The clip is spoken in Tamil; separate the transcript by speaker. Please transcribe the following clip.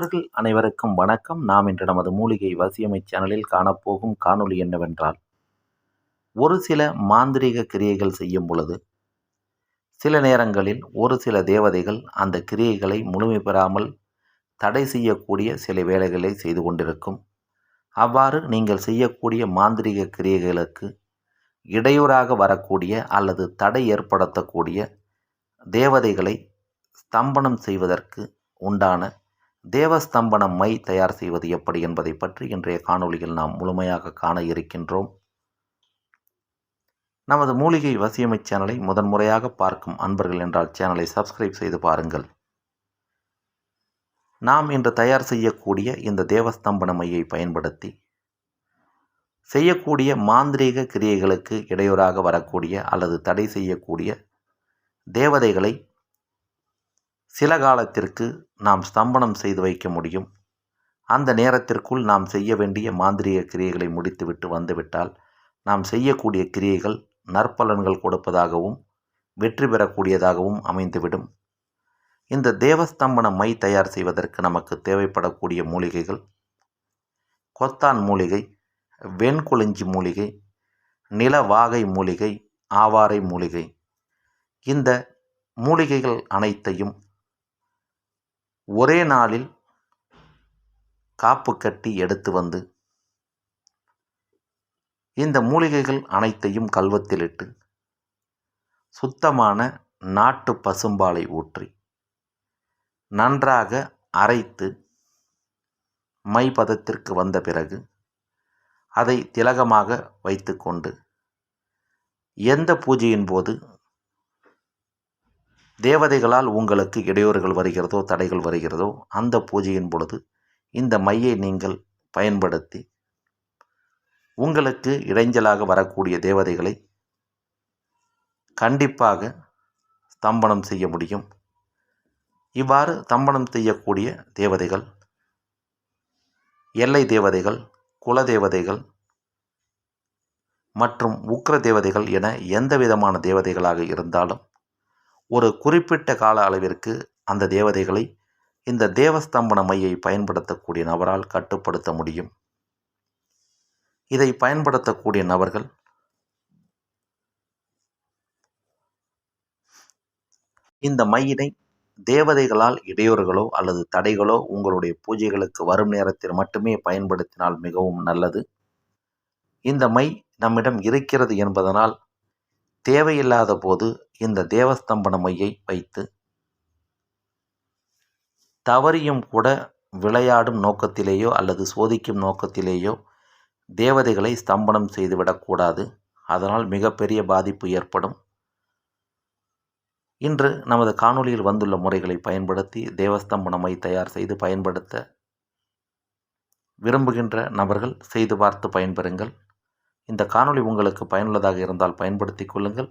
Speaker 1: நண்பர்கள் அனைவருக்கும் வணக்கம். நாம் இன்று நமது மூலிகை வசியமை சேனலில் காணப்போகும் காணொளி என்னவென்றால் ஒரு சில மாந்திரீக கிரியைகள் செய்யும் பொழுது சில நேரங்களில் ஒரு சில தேவதைகள் அந்த கிரியைகளை முழுமை பெறாமல் தடை செய்யக்கூடிய சில வேலைகளை செய்து கொண்டிருக்கும். அவ்வாறு நீங்கள் செய்யக்கூடிய மாந்திரீக கிரியைகளுக்கு இடையூறாக வரக்கூடிய அல்லது தடை ஏற்படுத்தக்கூடிய தேவதைகளை ஸ்தம்பனம் செய்வதற்கு உண்டான தேவஸ்தம்பன மை தயார் செய்வது எப்படி என்பதை பற்றி இன்றைய காணொளியில் நாம் முழுமையாக காண இருக்கின்றோம். நமது மூலிகை வசியமை சேனலை முதன்முறையாக பார்க்கும் அன்பர்கள் என்றால் சேனலை சப்ஸ்கிரைப் செய்து பாருங்கள். நாம் இன்று தயார் செய்யக்கூடிய இந்த தேவஸ்தம்பன மையை பயன்படுத்தி செய்யக்கூடிய மாந்திரீக கிரியைகளுக்கு இடையூறாக வரக்கூடிய அல்லது தடை செய்யக்கூடிய தேவதைகளை சில காலத்திற்கு நாம் ஸ்தம்பனம் செய்து வைக்க முடியும். அந்த நேரத்திற்குள் நாம் செய்ய வேண்டிய மாந்திரிக கிரியைகளை முடித்துவிட்டு வந்துவிட்டால் நாம் செய்யக்கூடிய கிரியைகள் நற்பலன்கள் கொடுப்பதாகவும் வெற்றி பெறக்கூடியதாகவும் அமைந்துவிடும். இந்த தேவஸ்தம்பன மை தயார் செய்வதற்கு நமக்கு தேவைப்படக்கூடிய மூலிகைகள் கொத்தான் மூலிகை வெண்குளிஞ்சி மூலிகை நில வாகை மூலிகை ஆவாரை மூலிகை. இந்த மூலிகைகள் அனைத்தையும் ஒரே நாளில் காப்பு கட்டி எடுத்து வந்து இந்த மூலிகைகள் அனைத்தையும் கல்வத்திலிட்டு சுத்தமான நாட்டு பசும்பாலை ஊற்றி நன்றாக அரைத்து மை பதத்திற்கு வந்த பிறகு அதை திலகமாக வைத்துக்கொண்டு எந்த பூஜையின் போது தேவதைகளால் உங்களுக்கு இடையூறுகள் வருகிறதோ தடைகள் வருகிறதோ அந்த பூஜையின் பொழுது இந்த மையை நீங்கள் பயன்படுத்தி உங்களுக்கு இடைஞ்சலாக வரக்கூடிய தேவதைகளை கண்டிப்பாக ஸ்தம்பனம் செய்ய முடியும். இவ்வாறு தம்பனம் செய்யக்கூடிய தேவதைகள் எல்லை தேவதைகள் குல தேவதைகள் மற்றும் உக்ர தேவதைகள் என எந்த விதமான தேவதைகளாக இருந்தாலும் ஒரு குறிப்பிட்ட கால அளவிற்கு அந்த தேவதைகளை இந்த தேவஸ்தம்பன மையை பயன்படுத்தக்கூடிய நபரால் கட்டுப்படுத்த முடியும். இதை பயன்படுத்தக்கூடிய நபர்கள் இந்த மையினை தேவதைகளால் இடையூறுகளோ அல்லது தடைகளோ உங்களுடைய பூஜைகளுக்கு வரும் நேரத்தில் மட்டுமே பயன்படுத்தினால் மிகவும் நல்லது. இந்த மை நம்மிடம் இருக்கிறது என்பதனால் தேவையில்லாத போது இந்த தேவஸ்தம்பன மையை வைத்து தவறியும் கூட விளையாடும் நோக்கத்திலேயோ அல்லது சோதிக்கும் நோக்கத்திலேயோ தேவதைகளை ஸ்தம்பனம் செய்துவிடக்கூடாது அதனால் மிகப்பெரிய பாதிப்பு ஏற்படும். இன்று நமது காணொளியில் வந்துள்ள முறைகளை பயன்படுத்தி தேவஸ்தம்பனமை தயார் செய்து பயன்படுத்த விரும்புகின்ற நபர்கள் செய்து பார்த்து பயன்பெறுங்கள். இந்த காணொளி உங்களுக்கு பயனுள்ளதாக இருந்தால் பயன்படுத்தி கொள்ளுங்கள்.